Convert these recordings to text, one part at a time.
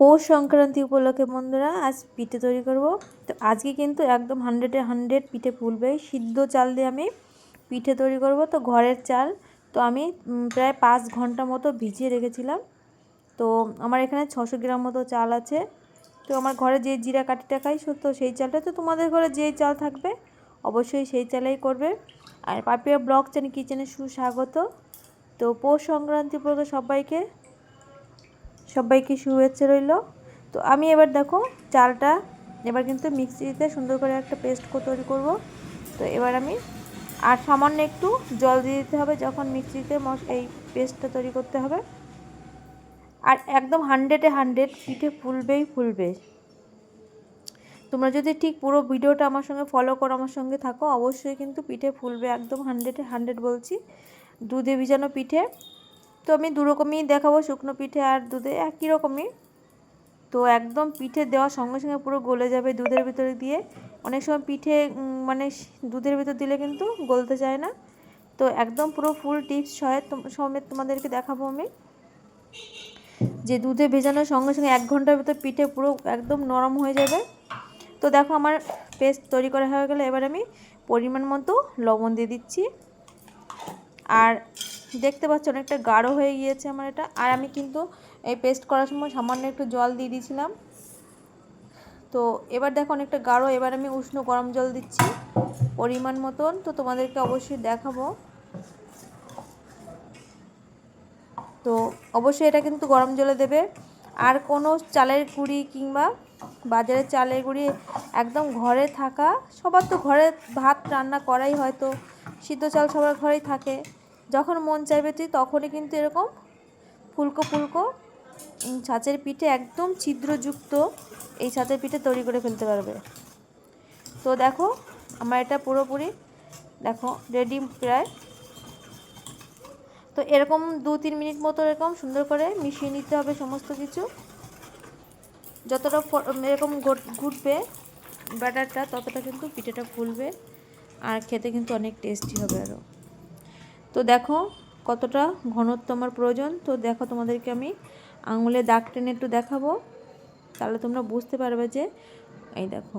পৌষ সংক্রান্তি উপলক্ষে বন্ধুরা, আজ পিঠে তৈরি করব। তো আজকে কিন্তু একদম হান্ড্রেডে হান্ড্রেড পিঠে ফুলবে। সিদ্ধ চাল দিয়ে আমি পিঠে তৈরি করব। তো ঘরের চাল, তো আমি প্রায় পাঁচ ঘণ্টা মতো ভিজিয়ে রেখেছিলাম। তো আমার এখানে ছশো গ্রাম মতো চাল আছে। তো আমার ঘরে যে জিরা কাঠিটা খাই তো সেই চালটা, তো তোমাদের ঘরে যেই চাল থাকবে, অবশ্যই সেই চালেই করবে। আর পাপিয়া ব্লক চ্যানেল কিচেনে সুস্বাগত। তো পৌষ সংক্রান্তি উপলক্ষে সবাইকে সবাইকে শুভেচ্ছা রইল। তো আমি এবার দেখো চালটা এবার কিন্তু মিক্সিতে সুন্দর করে একটা পেস্ট তৈরি করব। তো এবার আমি আর সামান্য একটু জল দিয়ে দিতে হবে যখন মিক্সিতে এই পেস্টটা তৈরি করতে হবে। আর একদম হান্ড্রেডে হান্ড্রেড পিঠে ফুলবেই ফুলবে। তোমরা যদি ঠিক পুরো ভিডিওটা আমার সঙ্গে ফলো করো, আমার সঙ্গে থাকো, অবশ্যই কিন্তু পিঠে ফুলবে একদম হান্ড্রেডে হান্ড্রেড বলছি। দুধে ভিজানো পিঠে। তো আমি দুরকমই দেখাবো শুকনো পিঠে আর দুধে, একই রকমই। তো একদম পিঠে দেওয়ার সঙ্গে সঙ্গে পুরো গলে যাবে দুধের ভিতরে দিয়ে। অনেক সময় পিঠে মানে দুধের ভিতর দিলে কিন্তু গলতে চায় না। তো একদম পুরো ফুল টিপস সহায়ত সমেত তোমাদেরকে দেখাবো আমি। যে দুধে ভেজানোর সঙ্গে সঙ্গে এক ঘণ্টার ভিতর পিঠে পুরো একদম নরম হয়ে যাবে। তো দেখো আমার পেস্ট তৈরি করা হয়ে গেলে এবার আমি পরিমাণ মতো লবণ দিয়ে দিচ্ছি। আর দেখতে পাচ্ছ অনেকটা গাঢ় হয়ে গিয়েছে আমার এটা। আর আমি কিন্তু এই পেস্ট করার সময় সামান্য একটু জল দিয়ে দিয়েছিলাম। তো এবার দেখো অনেকটা গাঢ়, এবার আমি উষ্ণ গরম জল দিচ্ছি পরিমাণ মতন। তো তোমাদেরকে অবশ্যই দেখাবো। তো অবশ্যই এটা কিন্তু গরম জলে দেবে। আর কোনো চালের গুঁড়ি কিংবা বাজারের চালের গুঁড়ি একদম ঘরে থাকা, সবার তো ঘরে ভাত রান্না করাই হয়তো। সিদ্ধ চাল সবার ঘরেই থাকে। যখন মন চাইবে তুই তখনই কিন্তু এরকম ফুলকো ফুলকো ছাঁচের পিঠে একদম ছিদ্রযুক্ত এই ছাঁচের পিঠে তৈরি করে ফেলতে পারবে। তো দেখো, আমার এটা পুরোপুরি, দেখো রেডি প্রায়। তো এরকম দু তিন মিনিট মতো এরকম সুন্দর করে মিশিয়ে নিতে হবে সমস্ত কিছু। যতটা এরকম ঘুটবে ব্যাটারটা, ততটা কিন্তু পিঠেটা ফুলবে আর খেতে কিন্তু অনেক টেস্টি হবে আরও তো দেখো কতটা ঘনত্ব আমার প্রয়োজন। তো দেখো তোমাদেরকে আমি আঙুলে দাগ টেনে একটু দেখাবো। তাহলে তোমরা বুঝতে পারবে যে, এই দেখো।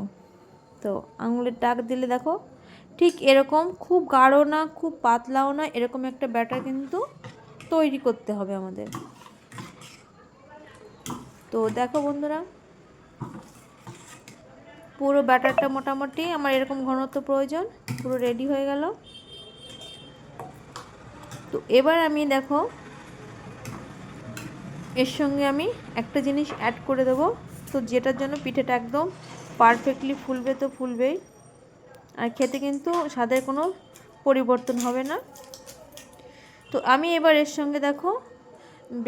তো আঙুলের দাগ দিলে দেখো, ঠিক এরকম খুব গাঢ় না, খুব পাতলাও না, এরকম একটা ব্যাটার কিন্তু তৈরি করতে হবে আমাদের। তো দেখো বন্ধুরা, পুরো ব্যাটারটা মোটামুটি আমার এরকম ঘনত্ব প্রয়োজন, পুরো রেডি হয়ে গেল। তো এবার আমি দেখো, এর সঙ্গে আমি একটা জিনিস অ্যাড করে দেব। তো যেটার জন্য পিঠেটা একদম পারফেক্টলি ফুলবে তো ফুলবেই। আর খেতে কিন্তু স্বাদের কোনো পরিবর্তন হবে না। তো আমি এবার এর সঙ্গে দেখো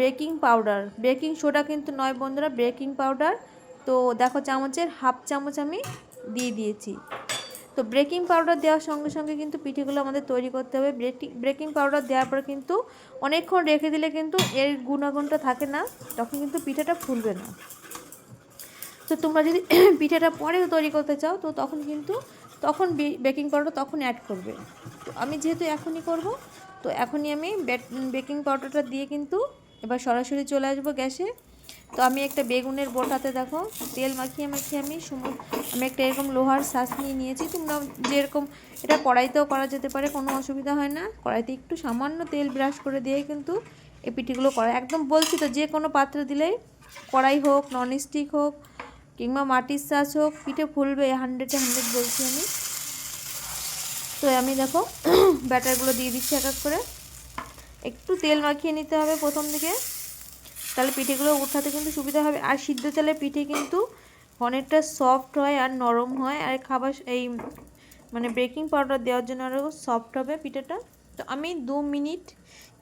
বেকিং পাউডার বেকিং সোডা কিন্তু নয় বন্ধুরা বেকিং পাউডার তো দেখো চামচের হাফ চামচ আমি দিয়ে দিয়েছি। তো ব্রেকিং পাউডার দেওয়ার সঙ্গে সঙ্গে কিন্তু পিঠেগুলো আমাদের তৈরি করতে হবে। ব্রেকিং পাউডার দেওয়ার পর কিন্তু অনেকক্ষণ রেখে দিলে কিন্তু এর গুণাগুণটা থাকে না, তখন কিন্তু পিঠেটা ফুলবে না। তো তোমরা যদি পিঠেটা পরে তৈরি করতে চাও, তো তখন কিন্তু, তখন বেকিং পাউডার তখন অ্যাড করবে। তো আমি যেহেতু এখনই করব, তো এখনই আমি বেকিং পাউডারটা দিয়ে কিন্তু এবার সরাসরি চলে আসব গ্যাসে। তো আমি একটা বেগুনের বোটাতে দেখো, তেল মাখিয়ে মাখিয়ে আমি আমি একটা এরকম লোহার শ্বাস নিয়ে নিয়েছি। তোমরা যেরকম এটা কড়াইতেও করা যেতে পারে, কোনো অসুবিধা হয় না। কড়াইতে একটু সামান্য তেল ব্রাশ করে দিয়ে কিন্তু এই পিঠিগুলো করা। একদম বলছি তো, যে কোনো পাত্রে দিলেই কড়াই হোক ননস্টিক হোক, কিংবা মাটির শ্বাস হোক, পিঠে ফুলবে হান্ড্রেডে হান্ড্রেড বলছি আমি। তো আমি দেখো, ব্যাটারগুলো দিয়ে দিচ্ছি এক করে। একটু তেল মাখিয়ে নিতে হবে প্রথম দিকে। তাহলে পিঠেগুলো উঠাতে কিন্তু সুবিধা হবে। আর সিদ্ধ চালের পিঠে কিন্তু অনেকটা সফট হয় আর নরম হয়। আর খাবার এই মানে বেকিং পাউডার দেওয়ার জন্য আরও সফট হবে পিঠেটা। তো আমি দু মিনিট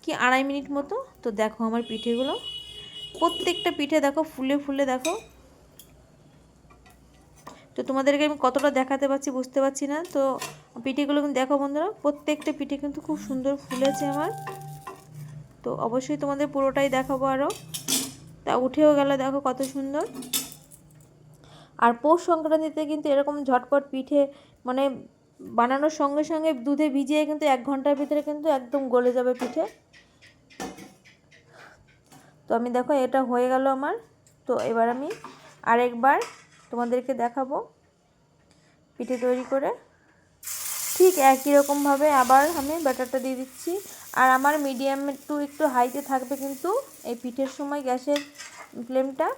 কি আড়াই মিনিট মতো, তো দেখো আমার পিঠেগুলো। প্রত্যেকটা পিঠে দেখো, ফুলে ফুলে দেখো। তো তোমাদেরকে আমি কতটা দেখাতে পারছি বুঝতে পারছি না। তো পিঠেগুলো কিন্তু দেখো বন্ধুরা, প্রত্যেকটা পিঠে কিন্তু খুব সুন্দর ফুলেছে আমার। তো অবশ্যই তোমাদের পুরোটাই দেখাবো আরও তা উঠেও গেল, দেখো কত সুন্দর। আর পৌষ সংক্রান্তিতে কিন্তু এরকম ঝটপট পিঠে মানে বানানোর সঙ্গে সঙ্গে দুধে ভিজিয়ে কিন্তু এক ঘণ্টার ভিতরে কিন্তু একদম গলে যাবে পিঠে। তো আমি দেখো, এটা হয়ে গেল আমার। তো এবার আমি আরেকবার তোমাদেরকে দেখাবো পিঠে তৈরি করে। ঠিক একই রকমভাবে আবার আমি ব্যাটারটা দিয়ে দিচ্ছি। আর আমার মিডিয়াম টু একটু হাইতে থাকবে কিন্তু এই পিঠের সময় গ্যাসের ফ্লেমটা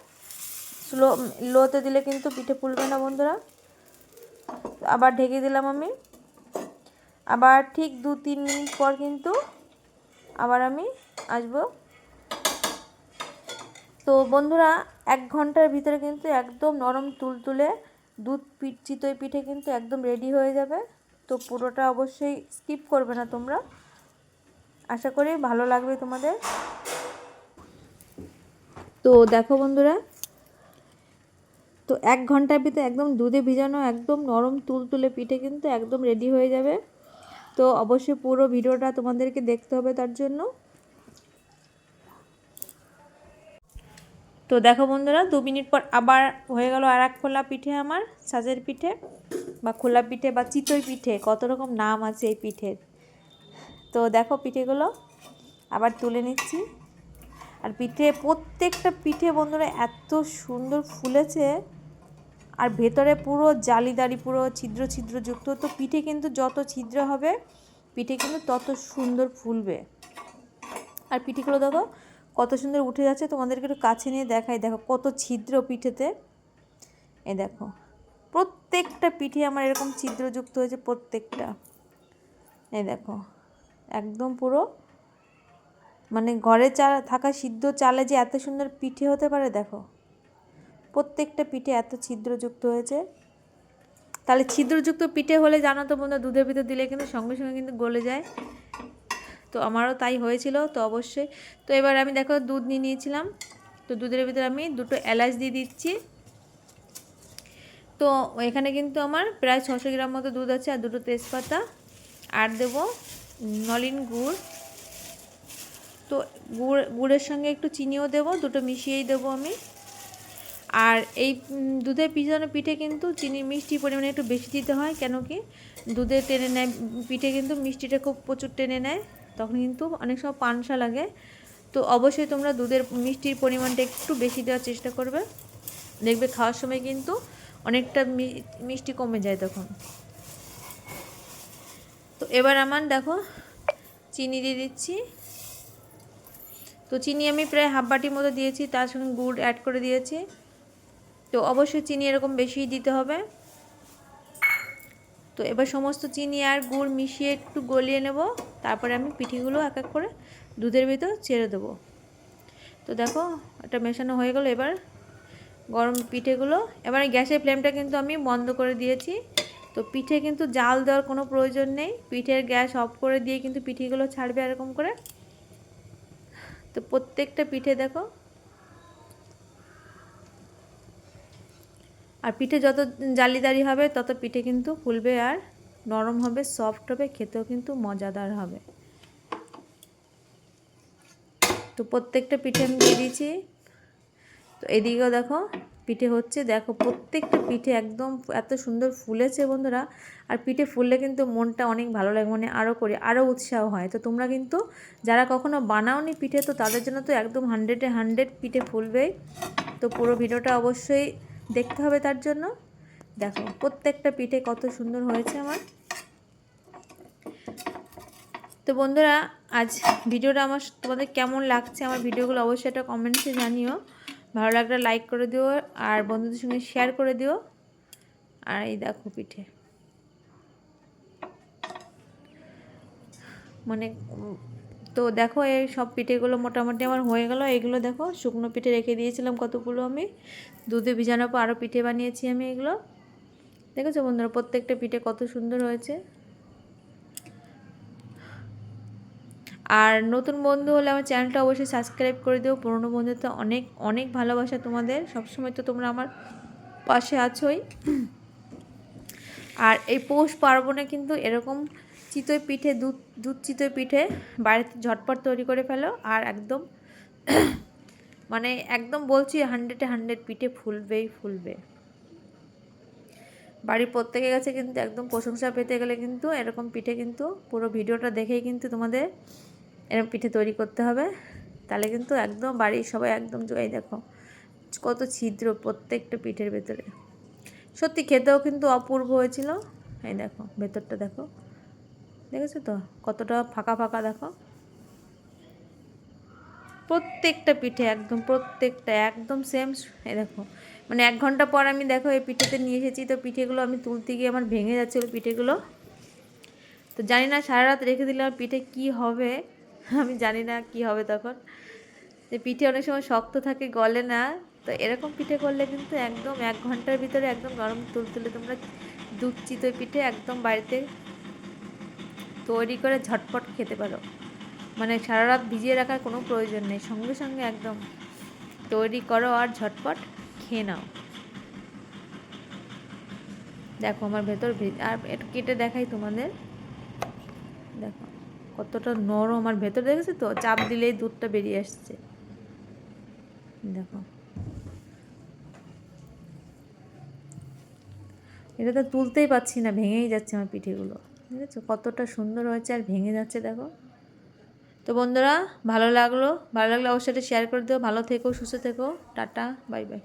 স্লো লোতে দিলে কিন্তু পিঠে ফুলবে না বন্ধুরা। আবার ঢেকে দিলাম আমি। আবার ঠিক দু তিন মিনিট পর কিন্তু আবার আমি আসব। তো বন্ধুরা, এক ঘণ্টার ভিতরে কিন্তু একদম নরম তুলতুলে দুধ পিঠ চিতই পিঠে কিন্তু একদম রেডি হয়ে যাবে। তো পুরোটা অবশ্যই স্কিপ করবে না তোমরা। আশা করি ভালো লাগবে তোমাদের। তো দেখো বন্ধুরা, তো এক ঘণ্টার ভিতরে একদম দুধে ভিজানো, একদম নরম তুলতুলে পিঠে কিন্তু একদম রেডি হয়ে যাবে। তো অবশ্যই পুরো ভিডিওটা তোমাদেরকে দেখতে হবে তার জন্য। তো দেখো বন্ধুরা, দু মিনিট পর আবার হয়ে গেল আর এক খোলা পিঠে আমার, সাজের পিঠে বা খোলা পিঠে বা চিতই পিঠে, কত রকম নাম আছে এই পিঠের। তো দেখো পিঠেগুলো, আবার তুলে নিচ্ছি। আর পিঠে, প্রত্যেকটা পিঠে বন্ধুরা এত সুন্দর ফুলেছে, আর ভেতরে পুরো জালিদারি, পুরো ছিদ্র ছিদ্রযুক্ত। তো পিঠে কিন্তু যত ছিদ্র হবে, পিঠে কিন্তু তত সুন্দর ফুলবে। আর পিঠেগুলো দেখো, কত সুন্দর উঠে যাচ্ছে। তোমাদেরকে একটু কাছে নিয়ে দেখাই। দেখো কত ছিদ্র পিঠেতে। এ দেখো, প্রত্যেকটা পিঠে আমার এরকম ছিদ্রযুক্ত হয়েছে, প্রত্যেকটা। এই দেখো একদম পুরো। মানে ঘরে চা থাকা সিদ্ধ চালে যে এত সুন্দর পিঠে হতে পারে, দেখো। প্রত্যেকটা পিঠে এত ছিদ্রযুক্ত হয়েছে। তাহলে ছিদ্রযুক্ত পিঠে হলে জানো তো বন্ধু দুধের ভিতর দিলে কিন্তু সঙ্গে সঙ্গে কিন্তু গলে যায়। তো আমারও তাই হয়েছিল, তো অবশ্যই। তো এবার আমি দেখো দুধ নিয়ে নিয়েছিলাম। তো দুধের ভিতরে আমি দুটো এলাচ দিয়ে দিচ্ছি। তো এখানে কিন্তু আমার প্রায় ছশো গ্রাম মতো দুধ আছে, আর দুটো তেজপাতা। আর দেব নলিন গুড়। তো গুড়, গুড়ের সঙ্গে একটু চিনিও দেবো, দুটো মিশিয়েই দেবো আমি। আর এই দুধের পিছানো পিঠে কিন্তু চিনি মিষ্টি পরিমাণে একটু বেশি দিতে হয়, কেন কি দুধে টেনে নেয়, পিঠে কিন্তু মিষ্টিটা খুব প্রচুর টেনে নেয়, তখন কিন্তু অনেক সময় পানসা লাগে। তো অবশ্যই তোমরা দুধের মিষ্টির পরিমাণটা একটু বেশি দেওয়ার চেষ্টা করবে। দেখবে খাওয়ার সময় কিন্তু অনেকটা মিষ্টি কমে যায় তখন। তো এবার আমার দেখো, চিনি দিয়ে দিচ্ছি। তো চিনি আমি প্রায় হাফ বাটির মতো দিয়েছি, তার সঙ্গে গুড় অ্যাড করে দিয়েছি। তো অবশ্যই চিনি এরকম বেশি দিতে হবে। তো এবার সমস্ত চিনি আর গুড় মিশিয়ে একটু গলিয়ে নেব, তারপরে আমি পিঠিগুলো এক এক করে দুধের ভিতর ছেড়ে দেবো। তো দেখো, এটা মেশানো হয়ে গেল এবার। গরম পিঠেগুলো, এবার গ্যাসের ফ্লেমটা কিন্তু আমি বন্ধ করে দিয়েছি। তো পিঠে কিন্তু জাল দেওয়ার কোনো প্রয়োজন নেই। পিঠের গ্যাস অফ করে দিয়ে কিন্তু পিঠেগুলো ছাড়বে এরকম করে। তো প্রত্যেকটা পিঠে দেখো। আর পিঠে যত জালিদারি হবে, তত পিঠে কিন্তু ফুলবে আর নরম হবে সফট হবে, খেতেও কিন্তু মজাদার হবে। তো প্রত্যেকটা পিঠে আমি দিয়ে দিয়েছি। তো এদিকেও দেখো পিঠে হচ্ছে। দেখো, প্রত্যেকটা পিঠে একদম এত সুন্দর ফুলেছে বন্ধুরা। আর পিঠে ফুললে কিন্তু মনটা অনেক ভালো লাগে মানে আরও করে আরও উৎসাহ হয়। তো তোমরা কিন্তু যারা কখনো বানাওনি পিঠে, তো তাদের জন্য তো একদম হান্ড্রেডে হান্ড্রেড পিঠে ফুলবেই তো পুরো ভিডিওটা অবশ্যই দেখতে হবে তার জন্য। দেখো, প্রত্যেকটা পিঠে কত সুন্দর হয়েছে আমার। তো বন্ধুরা, আজ ভিডিওটা আমার তোমাদের কেমন লাগছে, আমার ভিডিওগুলো অবশ্যই একটা কমেন্টসে জানিও। ভালো লাগলে লাইক করে দিও আর বন্ধুদের সঙ্গে শেয়ার করে দিও। আর এই দেখো পিঠে। মানে তো দেখো এই সব পিঠেগুলো মোটামুটি আমার হয়ে গেল। এগুলো দেখো, শুকনো পিঠে রেখে দিয়েছিলাম কতগুলো আমি। দুধে ভিজানোর পর আরও পিঠে বানিয়েছি আমি এগুলো। দেখেছ বন্ধুরা, প্রত্যেকটা পিঠে কত সুন্দর হয়েছে। আর নতুন বন্ধু হলে আমার চ্যানেলটা অবশ্যই সাবস্ক্রাইব করে দিও। পুরনো বন্ধুত্ব অনেক অনেক ভালোবাসা তোমাদের। সবসময় তো তোমরা আমার পাশে আছোই। আর এই পৌষ পার্বণে কিন্তু এরকম চিতই পিঠে, দুধ দুধ চিতই পিঠে বাড়িতে ঝটপট তৈরি করে ফেলো। আর একদম মানে একদম বলছি হান্ড্রেডে হান্ড্রেড পিঠে ফুলবেই ফুলবে। বাড়ির প্রত্যেকের কাছে কিন্তু একদম প্রশংসা পেতে গেলে কিন্তু এরকম পিঠে কিন্তু পুরো ভিডিওটা দেখেই কিন্তু তোমাদের এরকম পিঠে তৈরি করতে হবে। তাহলে কিন্তু একদম বাড়ির সবাই একদম জয় দেখো, কত ছিদ্র প্রত্যেকটা পিঠের ভেতরে। সত্যি খেতেও কিন্তু অপূর্ব হয়েছিল। এই দেখো, ভেতরটা দেখো। দেখেছ তো? কতটা ফাঁকা ফাঁকা দেখো। প্রত্যেকটা পিঠে একদম, প্রত্যেকটা একদম সেম এই দেখো। মানে এক ঘণ্টা পর আমি দেখো এই পিঠেতে নিয়ে এসেছি, তো পিঠেগুলো আমি তুলতে গিয়ে আমার ভেঙে যাচ্ছিল পিঠেগুলো। তো জানি না, সারা রাত রেখে দিলে আমার পিঠে কী হবে। আমি জানি না কি হবে তখন। যে পিঠে অনেক সময় শক্ত থাকে, গলে না। তো এরকম পিঠে করলে কিন্তু একদম এক ঘণ্টার ভিতরে একদম নরম তুলতুলে তোমরা দুধ চিতই পিঠে একদম বাড়িতে তৈরি করে ঝটপট খেতে পারো। মানে সারা রাত ভিজিয়ে রাখার কোনো প্রয়োজন নেই। সঙ্গে সঙ্গে একদম তৈরি করো আর ঝটপট খেয়ে নাও। দেখো আমার ভেতর আর একটু কেটে দেখাই তোমাদের। কতটা নরম আর ভেতর দেখেছ তো? চাপ দিলেই দুধটা বেরিয়ে আসছে। দেখো। এটা তো তুলতেই পাচ্ছি না, ভেঙেই যাচ্ছে আমার পিঠেগুলো। ঠিক আছে কতটা সুন্দর হয়েছে আর ভেঙে যাচ্ছে, দেখো। তো বন্ধুরা, ভালো লাগল। ভালো লাগলে অবশ্যই শেয়ার করে দিও। ভালো থেকো, সুস্থ থেকো। Tata, bye bye.